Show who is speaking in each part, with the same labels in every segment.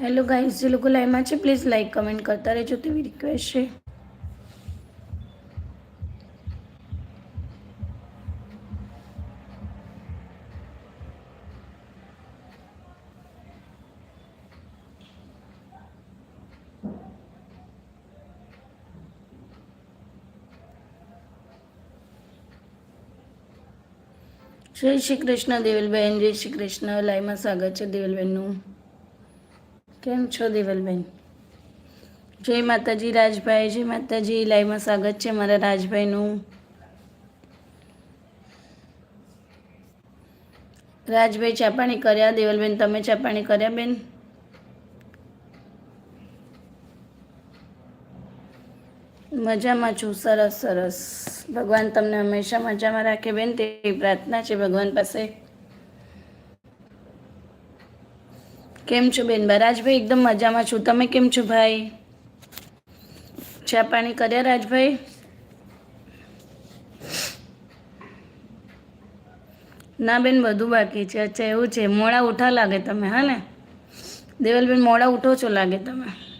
Speaker 1: Hello guys જે લોકો લાઈવમાં છે પ્લીઝ લાઈક કમેન્ટ કરતા રહેજો, તેવી રિક્વેસ્ટ છે. જય શ્રી કૃષ્ણ, દેવલબેન. જય શ્રી કૃષ્ણ. લાઈવમાં સ્વાગત છે, દેવલબેનનું. કેમ છો દેવલબેન? જય માતાજી રાજભાઈ, જય માતાજી લાઈવમાં સ્વાગત છે મારા રાજભાઈનું. રાજભાઈ ચાપાણી કર્યા, દેવલબેન તમે ચાપાણી કર્યા બેન? મજામાં છું, સરસ સરસ. ભગવાન તમને હંમેશા મજામાં રાખે બેન તે પ્રાર્થના છે ભગવાન પાસે. કેમ છો બેન? રાજભાઈ એકદમ મજામાં છું. તમે કેમ છો ભાઈ? ચા પાણી કર્યા રાજભાઈ? ના બેન, બધું બાકી છે. અચ્છા, એવું છે. મોડા ઉઠા લાગે તમે, હા ને? દેવલબેન, મોડા ઉઠો છો લાગે તમે.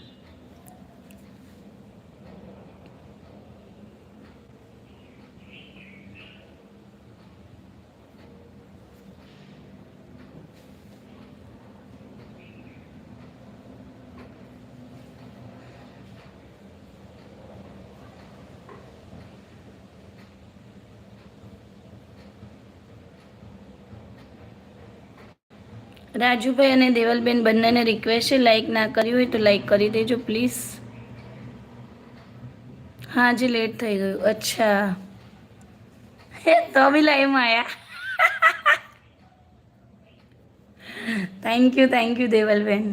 Speaker 1: રાજુભાઈ અને દેવલબેન બંનેને રિક્વેસ્ટ છે લાઇક ના કર્યું હોય તો લાઇક કરી દેજો પ્લીઝ હા જે લેટ થઈ ગયું. અચ્છા. હે, તો બી લાઈવમાં આવ્યા thank you thank you Devalben.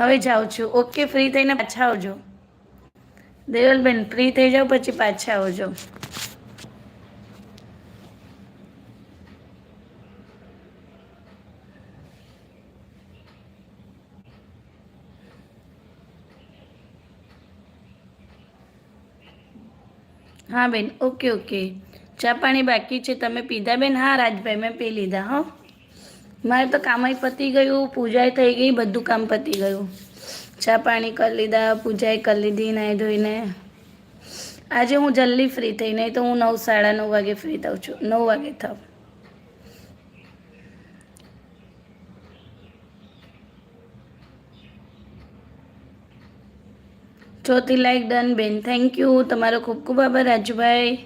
Speaker 1: હવે જાઉં છું. ઓકે ફ્રી થઈને પાછા આવજો. દેવલબેન ફ્રી થઈ જાઓ પછી પાછા આવજો. હા બેન ઓકે ઓકે ચા પાણી બાકી છે. તમે પીધા બેન? હા, રાજભાઈ, મેં પી લીધા, હો. મારે તો કામય પતી ગયું, પૂજાય થઈ ગઈ, બધું કામ પતી ગયું. ચા પાણી કરી લીધા, પૂજાય કરી લીધી, નાહી ધોઈને. આજે હું જલ્દી ફ્રી થઈ, નહીં તો હું નવ, સાડા નવ વાગે ફ્રી થઉં છું. નવ વાગે થાવ ચોથી લાઈક ડન બેન. થેન્ક યુ તમારો ખૂબ ખૂબ આભાર, રાજુભાઈ.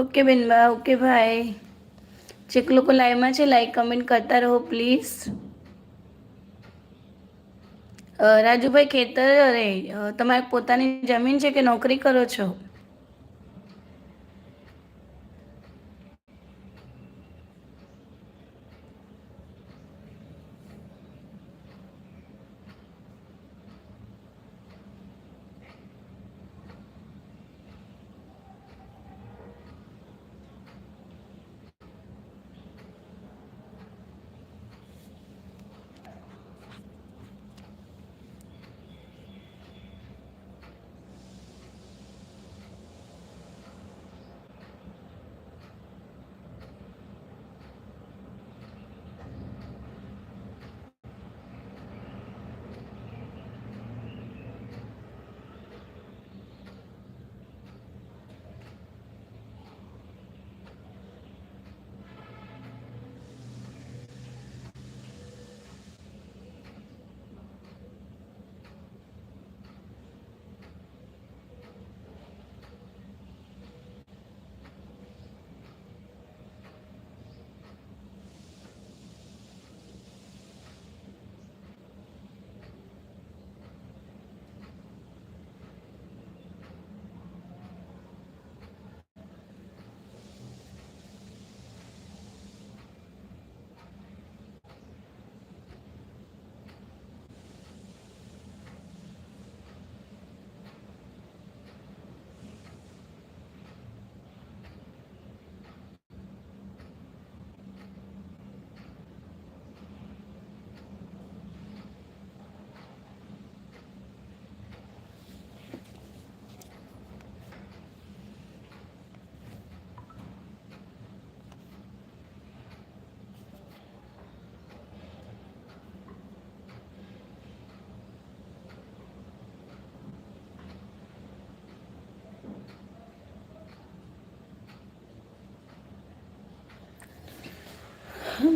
Speaker 1: ઓકે બેનબા ઓકે ભાઈ. ચેક લોકો લાઈવમાં છે લાઈક કમેન્ટ કરતા રહો પ્લીઝ રાજુભાઈ ખેતર, અરે તમારે પોતાની જમીન છે કે નોકરી કરો છો?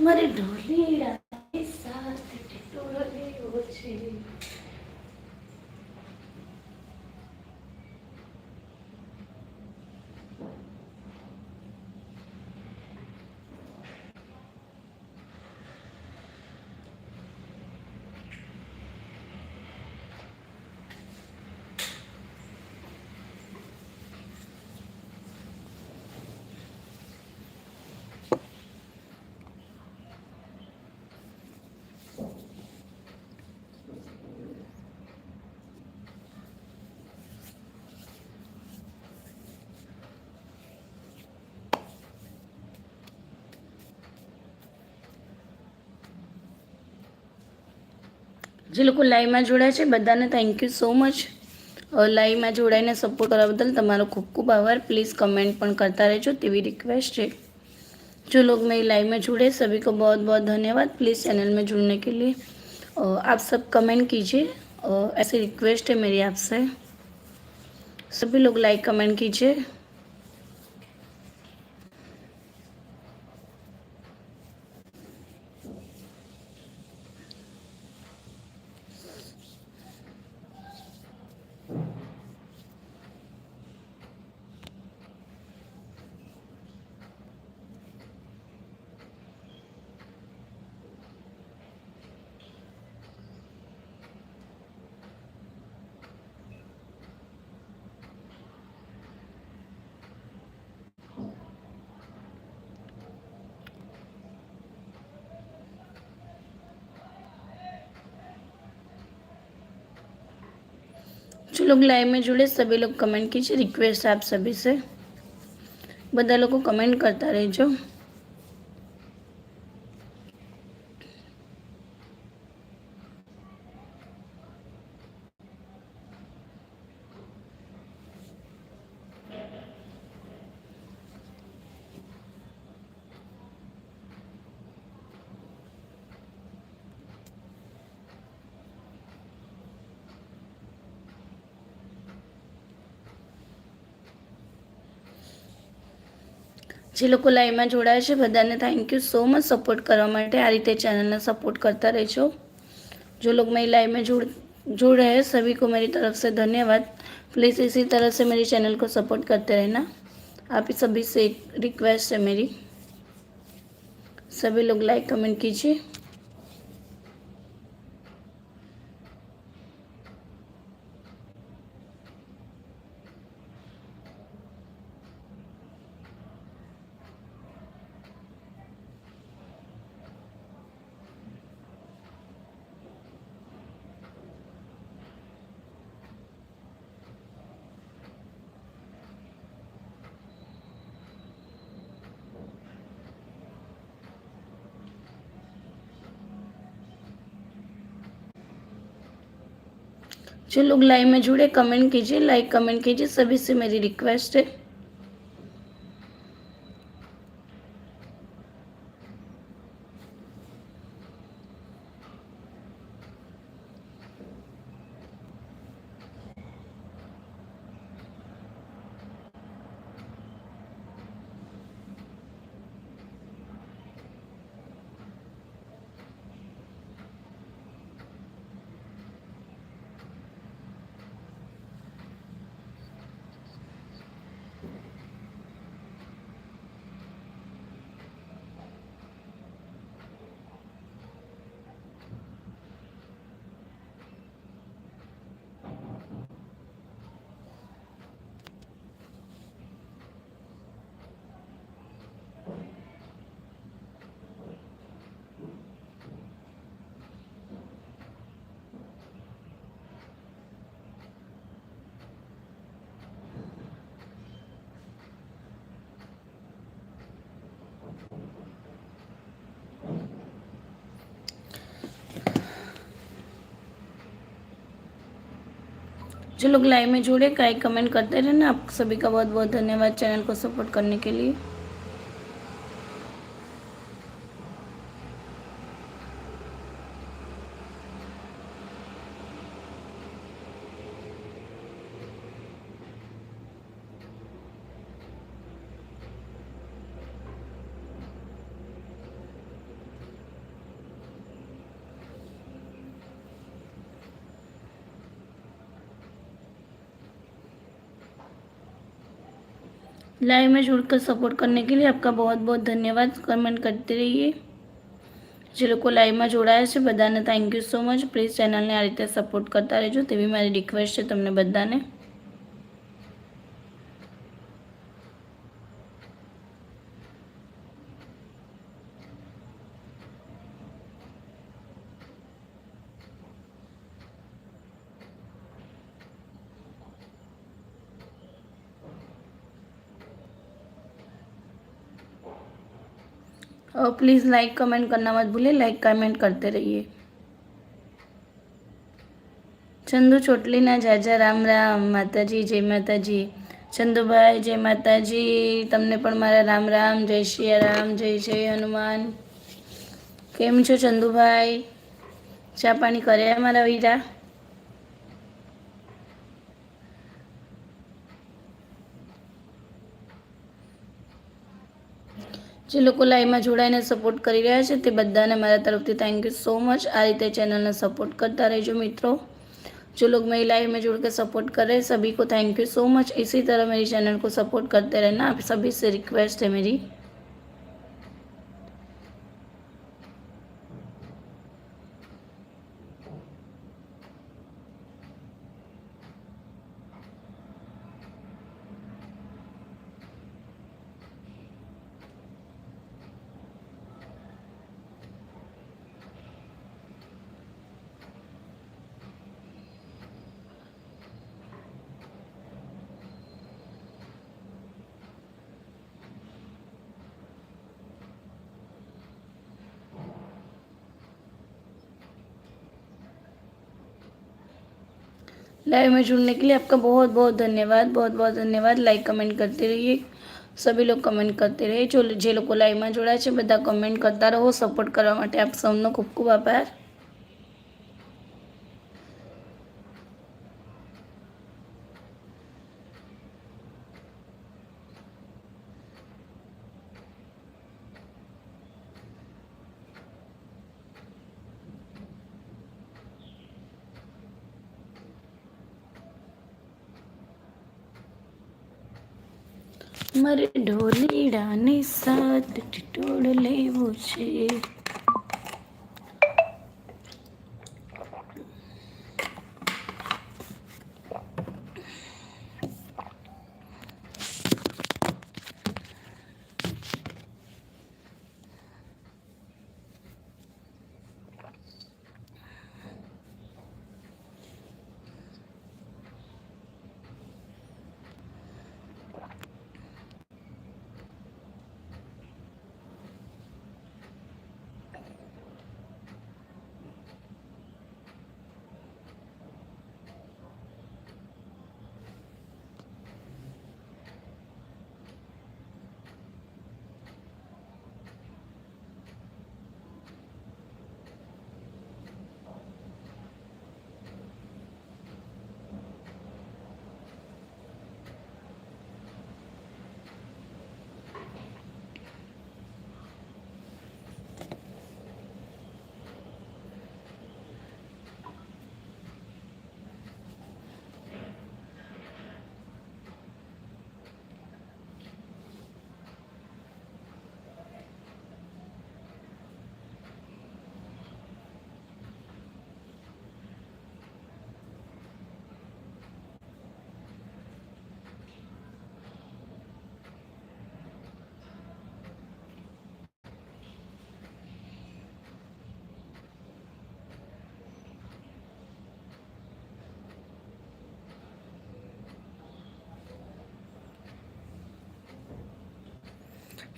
Speaker 1: મારી ઢોલી સાથે ઢોળ્યો છે જે લોકો લાઈવમાં જોડાય છે બધાને થેન્ક યુ સો મચ લાઈવમાં જોડાઈને સપોર્ટ કરવા બદલ તમારો ખૂબ ખૂબ આભાર પ્લીઝ કમેન્ટ પણ કરતા રહેજો તેવી રિક્વેસ્ટ છે जो लोग मेरी लाइव में जुड़े सभी को बहुत बहुत धन्यवाद प्लीज़ चैनल में जुड़ने के लिए आप सब कमेंट कीजिए ऐसी रिक्वेस्ट है मेरी आपसे सभी लोग लाइक कमेंट कीजिए जो लोग लाइव में जुड़े सभी लोग कमेंट कीजिए रिक्वेस्ट है आप सभी से બધા લોકો કમેન્ટ કરતા રહેજો જે લોકો લાઈવમાં જોડાયા છે ने thank you so much support કરવા आ रीते चैनल ने सपोर्ट करता રહેજો. जो लोग मेरी लाइव में जुड़ जुड़ रहे हैं सभी को मेरी तरफ़ से धन्यवाद प्लीज़ इसी तरह से मेरी चैनल को सपोर्ट करते रहना आप ही सभी से रिक्वेस्ट है मेरी सभी लोग लाइक कमेंट कीजिए जो लोग लाइव में जुड़े कमेंट कीजिए लाइक कमेंट कीजिए सभी से मेरी रिक्वेस्ट है जो लोग लाइव में जुड़े कई कमेंट करते रहे ना आप सभी का बहुत बहुत धन्यवाद चैनल को सपोर्ट करने के लिए लाइव में जुड़कर सपोर्ट करने के लिए आपका बहुत बहुत धन्यवाद कमेंट करते रहिए જે લોકો લાઈવમાં જોડાયા છે બધાને thank you so much please ચેનલને આ રીતે સપોર્ટ કરતા રહેજો તેવી મારી રિક્વેસ્ટ છે તમને બધાને प्लीज़ लाइक कमेंट करना मत भूलिए लाइक कमेंट करते रहिए ચંદુ ચોટલીના જાજા રામ રામ માતાજી જય માતાજી ચંદુભાઈ જય માતાજી તમને પણ મારા રામ રામ જય શ્રી રામ જય જય હનુમાન કેમ છો ચંદુભાઈ ચા પાણી કર્યા મારા વીરા જે લોકો લાઈવમાં જોડાઈને સપોર્ટ કરી રહ્યા છે તે બધાને મારા તરફથી થેન્ક યુ સો મચ આ રીતે ચેનલને સપોર્ટ કરતા રહેજો મિત્રો जो लोग मेरी लाइफ में जुड़ के सपोर्ट कर रहे हैं सभी को थैंक यू सो मच इसी तरह मेरी चैनल को सपोर्ट करते रहना आप सभी से रिक्वेस्ट है मेरी लाइव में जुड़ने के लिए आपका बहुत बहुत धन्यवाद, बहुत बहुत धन्यवाद। लाइक कमेंट करते रहिए। સભી લોકો કમેન્ટ કરતી રહે જો જે લોકો લાઈવમાં જોડાયા છે બધા કમેન્ટ કરતા રહો સપોર્ટ કરવા માટે આપ સૌનો ખૂબ ખૂબ આભાર। મારે ઢોલીડાને સાત ટીટોળ લેવું છે.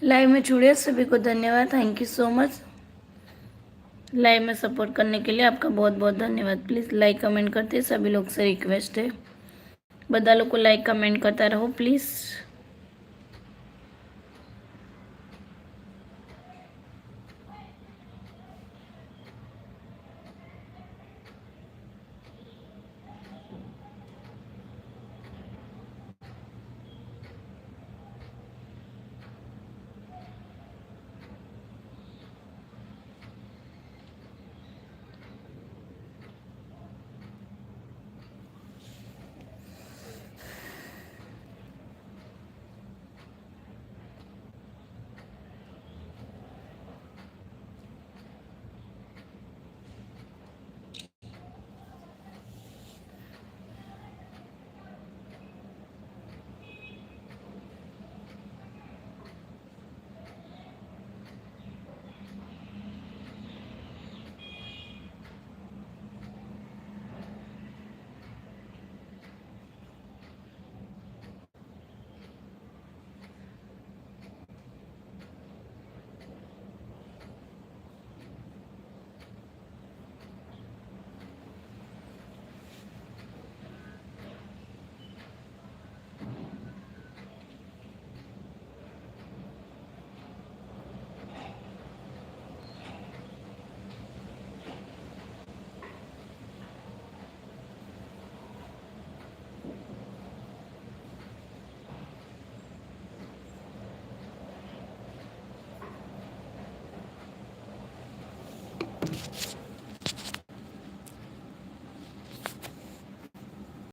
Speaker 1: लाइव में जुड़े सभी को धन्यवाद thank you so much live में सपोर्ट करने के लिए आपका बहुत बहुत धन्यवाद प्लीज़ लाइक कमेंट करते सभी लोग से रिक्वेस्ट है બધા લોકો લાઈક કમેન્ટ કરતા રહો પ્લીઝ